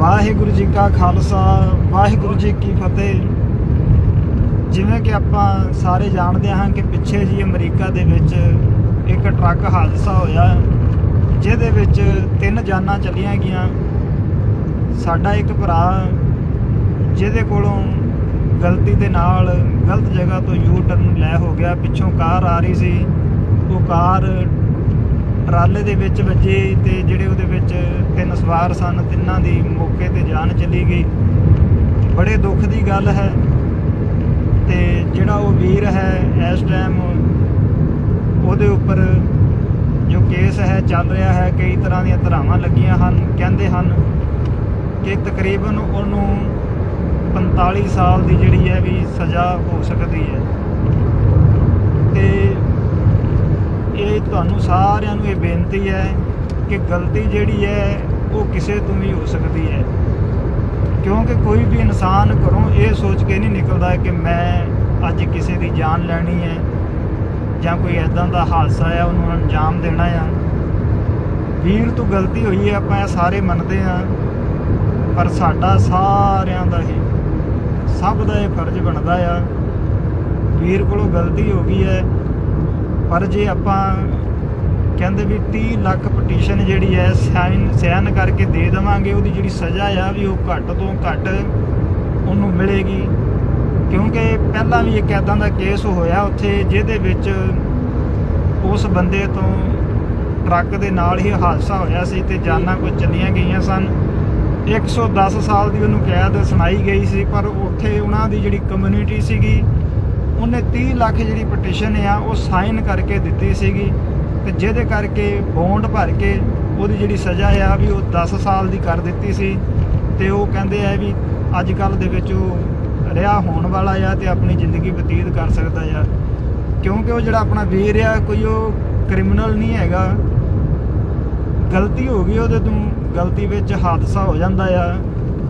ਵਾਹਿਗੁਰੂ ਜੀ ਕਾ ਖਾਲਸਾ, ਵਾਹਿਗੁਰੂ ਜੀ ਕੀ ਫਤਿਹ। ਜਿਵੇਂ ਕਿ ਆਪਾਂ ਸਾਰੇ ਜਾਣਦੇ ਹਾਂ ਕਿ ਪਿੱਛੇ ਜੀ ਅਮਰੀਕਾ ਦੇ ਵਿੱਚ ਇੱਕ ਟਰੱਕ ਹਾਦਸਾ ਹੋਇਆ, ਜਿਹਦੇ ਵਿੱਚ ਤਿੰਨ ਜਾਨਾਂ ਚਲੀਆਂ ਗਈਆਂ। ਸਾਡਾ ਇੱਕ ਭਰਾ, ਜਿਹਦੇ ਕੋਲੋਂ ਗਲਤੀ ਦੇ ਨਾਲ ਗਲਤ ਜਗ੍ਹਾ ਤੋਂ ਯੂ ਟਰਨ ਲੈ ਹੋ ਗਿਆ। ਪਿੱਛੋਂ ਕਾਰ ਆ ਰਹੀ ਸੀ, ਉਹ ਕਾਰ ਟਰਾਲੇ ਦੇ ਵਿੱਚ ਵੱਜੇ ਤੇ ਜਿਹੜੇ ਉਹਦੇ ਵਿੱਚ ਤਿੰਨ ਸਵਾਰ ਸਨ, ਤਿੰਨਾਂ ਦੀ ਮੌਕੇ ਤੇ ਜਾਨ ਚਲੀ ਗਈ। ਬੜੇ ਦੁੱਖ ਦੀ ਗੱਲ ਹੈ ਤੇ ਜਿਹੜਾ ਉਹ ਵੀਰ ਹੈ ਇਸ ਟਾਈਮ ਉਹਦੇ ਉੱਪਰ ਜੋ ਕੇਸ ਹੈ, ਚੱਲ ਰਿਹਾ ਹੈ, ਕਈ ਤਰ੍ਹਾਂ ਦੀਆਂ ਧਰਾਵਾਂ ਲੱਗੀਆਂ ਹਨ। ਕਹਿੰਦੇ ਹਨ ਕਿ ਤਕਰੀਬਨ ਉਹਨੂੰ 45 ਸਾਲ ਦੀ ਜਿਹੜੀ ਹੈ ਵੀ ਸਜ਼ਾ ਹੋ ਸਕਦੀ ਹੈ। ਤੇ ਇਹ ਤੁਹਾਨੂੰ ਸਾਰਿਆਂ ਨੂੰ ਇਹ ਬੇਨਤੀ ਹੈ ਕਿ ਗਲਤੀ ਜਿਹੜੀ ਹੈ, ਉਹ ਕਿਸੇ ਤੋਂ ਵੀ ਹੋ ਸਕਦੀ ਹੈ। ਕਿਉਂਕਿ ਕੋਈ ਵੀ ਇਨਸਾਨ ਘਰੋਂ ਇਹ ਸੋਚ ਕੇ ਨਹੀਂ ਨਿਕਲਦਾ ਕਿ ਮੈਂ ਅੱਜ ਕਿਸੇ ਦੀ ਜਾਨ ਲੈਣੀ ਹੈ ਜਾਂ ਕੋਈ ਐਦਾਂ ਦਾ ਹਾਦਸਾ ਆ, ਉਹਨੂੰ ਅੰਜਾਮ ਦੇਣਾ ਆ। ਵੀਰ, ਤੋਂ ਗਲਤੀ ਹੋਈ ਹੈ, ਆਪਾਂ ਇਹ ਸਾਰੇ ਮੰਨਦੇ ਆ ਪਰ ਸਾਡਾ ਸਾਰਿਆਂ ਦਾ ਹੀ ਸਭ ਦਾ ਇਹ ਫਰਜ਼ ਬਣਦਾ ਆ। ਵੀਰ ਕੋਲੋਂ ਗਲਤੀ ਹੋ ਗਈ ਹੈ ਪਰ ਜੇ ਆਪਾਂ ਕਹਿੰਦੇ ਵੀ 30 ਲੱਖ ਪਟੀਸ਼ਨ ਜਿਹੜੀ ਹੈ ਸਾਈਨ ਸਾਈਨ ਕਰਕੇ ਦੇ ਦੇਵਾਂਗੇ, ਉਹਦੀ ਜਿਹੜੀ ਸਜ਼ਾ ਆ ਵੀ ਉਹ ਘੱਟ ਤੋਂ ਘੱਟ ਉਹਨੂੰ ਮਿਲੇਗੀ। ਕਿਉਂਕਿ ਪਹਿਲਾਂ ਵੀ ਇੱਕ ਐਦਾਂ ਦਾ ਕੇਸ ਹੋਇਆ ਉੱਥੇ, ਜਿਹਦੇ ਵਿੱਚ ਉਸ ਬੰਦੇ ਤੋਂ ਟਰੱਕ ਦੇ ਨਾਲ ਹੀ ਹਾਦਸਾ ਹੋਇਆ ਸੀ ਤੇ ਜਾਨਾਂ ਕੁਝ ਚਲੀਆਂ ਗਈਆਂ ਸਨ। 110 ਸਾਲ ਦੀ ਉਹਨੂੰ ਕੈਦ ਸੁਣਾਈ ਗਈ ਸੀ, ਪਰ ਉੱਥੇ ਉਹਨਾਂ ਦੀ ਜਿਹੜੀ ਕਮਿਊਨਿਟੀ ਸੀਗੀ ਉਹਨੇ 30 ਲੱਖ ਜਿਹੜੀ ਪਟੀਸ਼ਨ ਆ, ਉਹ ਸਾਈਨ ਕਰਕੇ ਦਿੱਤੀ ਸੀਗੀ ਤੇ ਜਿਹਦੇ ਕਰਕੇ ਬੌਂਡ ਭਰ ਕੇ ਉਹਦੀ ਜਿਹੜੀ ਸਜ਼ਾ ਆ, ਵੀ ਉਹ 10 ਸਾਲ ਦੀ ਕਰ ਦਿੱਤੀ ਸੀ ਤੇ ਉਹ ਕਹਿੰਦੇ ਆ ਵੀ ਅੱਜ ਕੱਲ ਦੇ ਵਿੱਚ ਉਹ ਰਿਹਾ ਹੋਣ ਵਾਲਾ ਆ ਤੇ ਆਪਣੀ ਜ਼ਿੰਦਗੀ ਬਤੀਤ ਕਰ ਸਕਦਾ ਆ। ਕਿਉਂਕਿ ਉਹ ਜਿਹੜਾ ਆਪਣਾ ਵੀਰ ਆ, ਕੋਈ ਉਹ ਕ੍ਰਿਮੀਨਲ ਨਹੀਂ ਹੈਗਾ। ਗਲਤੀ ਹੋ ਗਈ ਉਹਦੇ ਤੋਂ, ਗਲਤੀ ਵਿੱਚ ਹਾਦਸਾ ਹੋ ਜਾਂਦਾ ਆ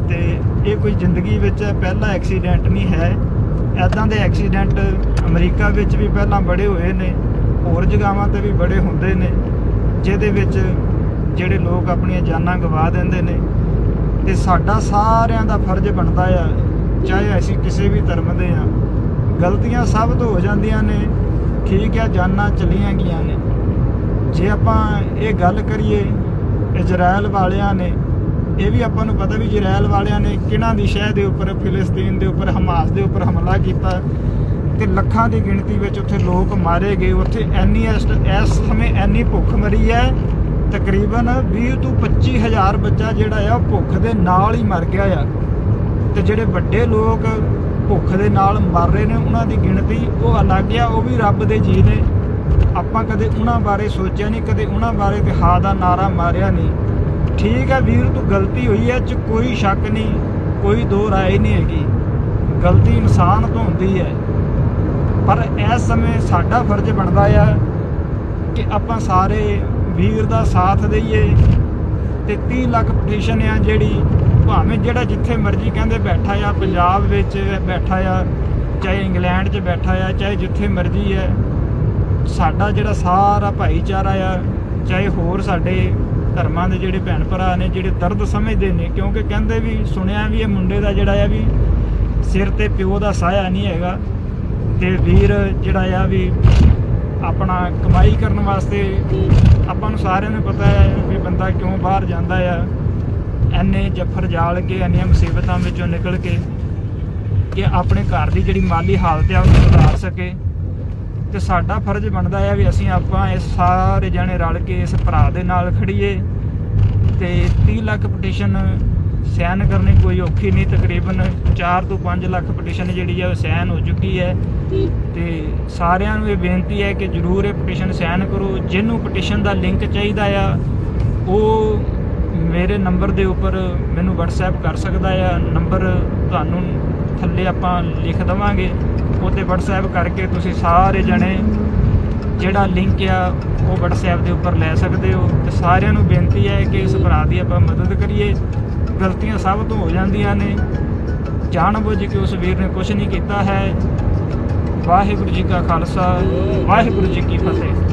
ਤੇ ਇਹ ਕੋਈ ਜ਼ਿੰਦਗੀ ਵਿੱਚ ਪਹਿਲਾ ਐਕਸੀਡੈਂਟ ਨਹੀਂ ਹੈ। ਐਦਾਂ ਦੇ ਐਕਸੀਡੈਂਟ ਅਮਰੀਕਾ ਵਿੱਚ ਵੀ ਪਹਿਲਾਂ ਬੜੇ ਹੋਏ ਨੇ, ਹੋਰ ਜਗ੍ਹਾਵਾਂ ਤੇ ਵੀ ਬੜੇ ਹੁੰਦੇ ਨੇ, ਜਿਹਦੇ ਵਿੱਚ ਜਿਹੜੇ ਲੋਕ ਆਪਣੀਆਂ ਜਾਨਾਂ ਗਵਾ ਦਿੰਦੇ ਨੇ। ਤੇ ਸਾਡਾ ਸਾਰਿਆਂ ਦਾ ਫਰਜ਼ ਬਣਦਾ ਆ, ਚਾਹੇ ਅਸੀਂ ਕਿਸੇ ਵੀ ਧਰਮ ਦੇ ਆ, ਗਲਤੀਆਂ ਸਭ ਤੋਂ ਹੋ ਜਾਂਦੀਆਂ ਨੇ, ਠੀਕ ਹੈ ਜਾਨਾਂ ਚਲੀਆਂ ਗਈਆਂ ਨੇ। ਜੇ ਆਪਾਂ ਇਹ ਗੱਲ ਕਰੀਏ ਇਜ਼ਰਾਈਲ ਵਾਲਿਆਂ ਨੇ ਇਹ ਵੀ ਆਪਾਂ ਨੂੰ ਪਤਾ ਵੀ ਇਜ਼ਰਾਈਲ ਵਾਲਿਆਂ ਨੇ ਕਿਹਨਾਂ ਦੀ ਸ਼ਹਿ ਦੇ ਉੱਪਰ, ਫਿਲਸਤੀਨ ਦੇ ਉੱਪਰ, ਹਮਾਸ ਦੇ ਉੱਪਰ ਹਮਲਾ ਕੀਤਾ ਤੇ ਲੱਖਾਂ ਦੀ ਗਿਣਤੀ ਵਿੱਚ ਉੱਥੇ ਲੋਕ ਮਾਰੇ ਗਏ। ਉੱਥੇ ਐਨੀ ਇਸ ਇਸ ਸਮੇਂ ਐਨੀ ਭੁੱਖ ਮਰੀ ਹੈ, ਤਕਰੀਬਨ 20 ਤੋਂ 25 ਹਜ਼ਾਰ ਬੱਚਾ ਜਿਹੜਾ ਆ, ਉਹ ਭੁੱਖ ਦੇ ਨਾਲ ਹੀ ਮਰ ਗਿਆ ਆ। ਤੇ ਜਿਹੜੇ ਵੱਡੇ ਲੋਕ ਭੁੱਖ ਦੇ ਨਾਲ ਮਰ ਰਹੇ ਨੇ, ਉਹਨਾਂ ਦੀ ਗਿਣਤੀ ਉਹ ਅਲੱਗ ਆ, ਉਹ ਵੀ ਰੱਬ ਦੇ ਜੀ ਨੇ। ਆਪਾਂ ਕਦੇ ਉਹਨਾਂ ਬਾਰੇ ਸੋਚਿਆ ਨਹੀਂ, ਕਦੇ ਉਹਨਾਂ ਬਾਰੇ ਤੇ ਹਾਂ ਦਾ ਨਾਰਾ ਮਾਰਿਆ ਨਹੀਂ। ਠੀਕ ਹੈ ਵੀਰ, ਤੂੰ ਗਲਤੀ ਹੋਈ ਹੈ, ਚ ਕੋਈ ਸ਼ੱਕ ਨਹੀਂ, ਕੋਈ ਦੋ ਰਾਏ ਨਹੀਂ ਹੈਗੀ। ਗਲਤੀ ਇਨਸਾਨ ਤੋਂ ਹੁੰਦੀ ਹੈ। ਪਰ ਇਸ ਸਮੇਂ ਸਾਡਾ ਫਰਜ਼ ਬਣਦਾ ਆ ਕਿ ਆਪਾਂ ਸਾਰੇ ਵੀਰ ਦਾ ਸਾਥ ਦਈਏ। ਤੇ 30 ਲੱਖ ਪਟੀਸ਼ਨ ਆ ਜਿਹੜੀ, ਭਾਵੇਂ ਜਿਹੜਾ ਜਿੱਥੇ ਮਰਜ਼ੀ ਕਹਿੰਦੇ ਬੈਠਾ ਆ, ਪੰਜਾਬ ਵਿੱਚ ਬੈਠਾ ਆ, ਚਾਹੇ ਇੰਗਲੈਂਡ 'ਚ ਬੈਠਾ ਆ, ਚਾਹੇ ਜਿੱਥੇ ਮਰਜ਼ੀ ਹੈ ਸਾਡਾ ਜਿਹੜਾ ਸਾਰਾ ਭਾਈਚਾਰਾ ਆ, ਚਾਹੇ ਹੋਰ ਸਾਡੇ ਧਰਮਾਂ ਦੇ ਜਿਹੜੇ ਭੈਣ ਭਰਾ ਨੇ, ਜਿਹੜੇ ਦਰਦ ਸਮਝਦੇ ਨੇ, ਕਿਉਂਕਿ ਕਹਿੰਦੇ ਵੀ, ਸੁਣਿਆ ਵੀ ਇਹ ਮੁੰਡੇ ਦਾ ਜਿਹੜਾ ਆ ਵੀ ਸਿਰ ਤੇ ਪਿਓ ਦਾ ਸਾਇਆ ਨਹੀਂ ਹੈਗਾ ਤੇ ਵੀਰ ਜਿਹੜਾ ਆ ਵੀ ਆਪਣਾ ਕਮਾਈ ਕਰਨ ਵਾਸਤੇ ਆਪਾਂ ਨੂੰ ਸਾਰਿਆਂ ਨੂੰ ਪਤਾ ਹੈ ਵੀ ਬੰਦਾ ਕਿਉਂ ਬਾਹਰ ਜਾਂਦਾ ਆ। ਐਨੇ ਜੱਫਰ ਜਾਲ ਕੇ, ਐਨੀਆਂ ਮੁਸੀਬਤਾਂ ਵਿੱਚੋਂ ਨਿਕਲ ਕੇ ਕਿ ਆਪਣੇ ਘਰ ਦੀ ਜਿਹੜੀ ਮਾਲੀ ਹਾਲਤ ਆ, ਉਹਨੂੰ ਸੁਧਾਰ ਸਕੇ। ਤੇ ਸਾਡਾ ਫਰਜ਼ ਬਣਦਾ ਆ ਵੀ ਅਸੀਂ ਆਪਾਂ ਇਸ ਸਾਰੇ ਜਣੇ ਰਲ ਕੇ ਇਸ ਭਰਾ ਦੇ ਨਾਲ ਖੜੀਏ ਤੇ 30 ਲੱਖ ਪਟੀਸ਼ਨ ਸਾਈਨ ਕਰਨੀ ਕੋਈ ਔਖੀ ਨਹੀਂ, ਤਕਰੀਬਨ 4 ਤੋਂ 5 ਲੱਖ ਪਟੀਸ਼ਨ ਜਿਹੜੀ ਆ ਉਹ ਸਾਈਨ ਹੋ ਚੁੱਕੀ ਹੈ। ਤੇ ਸਾਰਿਆਂ ਨੂੰ ਇਹ ਬੇਨਤੀ ਹੈ ਕਿ ਜਰੂਰ ਇਹ ਪਟੀਸ਼ਨ ਸਾਈਨ ਕਰੋ। ਜਿਹਨੂੰ ਪਟੀਸ਼ਨ ਦਾ ਲਿੰਕ ਚਾਹੀਦਾ ਆ, ਉਹ ਮੇਰੇ ਨੰਬਰ ਦੇ ਉੱਪਰ ਮੈਨੂੰ WhatsApp ਕਰ ਸਕਦਾ ਆ। ਨੰਬਰ ਤੁਹਾਨੂੰ ਥੱਲੇ ਆਪਾਂ ਲਿਖ ਦਵਾਂਗੇ। ਉਹ ਤੇ WhatsApp ਕਰਕੇ ਤੁਸੀਂ ਸਾਰੇ ਜਣੇ ਜਿਹੜਾ ਲਿੰਕ ਆ, ਉਹ WhatsApp ਦੇ ਉੱਪਰ ਲੈ ਸਕਦੇ ਹੋ। ਤੇ ਸਾਰਿਆਂ ਨੂੰ ਬੇਨਤੀ ਹੈ ਕਿ ਇਸ ਭਰਾ ਦੀ ਆਪਾਂ ਮਦਦ ਕਰੀਏ। ਗਲਤੀਆਂ ਸਭ ਤੋਂ ਹੋ ਜਾਂਦੀਆਂ ਨੇ। ਜਾਣਬੁੱਝ ਕੇ ਉਸ ਵੀਰ ਨੇ ਕੁਝ ਨਹੀਂ ਕੀਤਾ ਹੈ। ਵਾਹਿਗੁਰੂ ਜੀ ਕਾ ਖਾਲਸਾ, ਵਾਹਿਗੁਰੂ ਜੀ ਕੀ ਫਤਿਹ।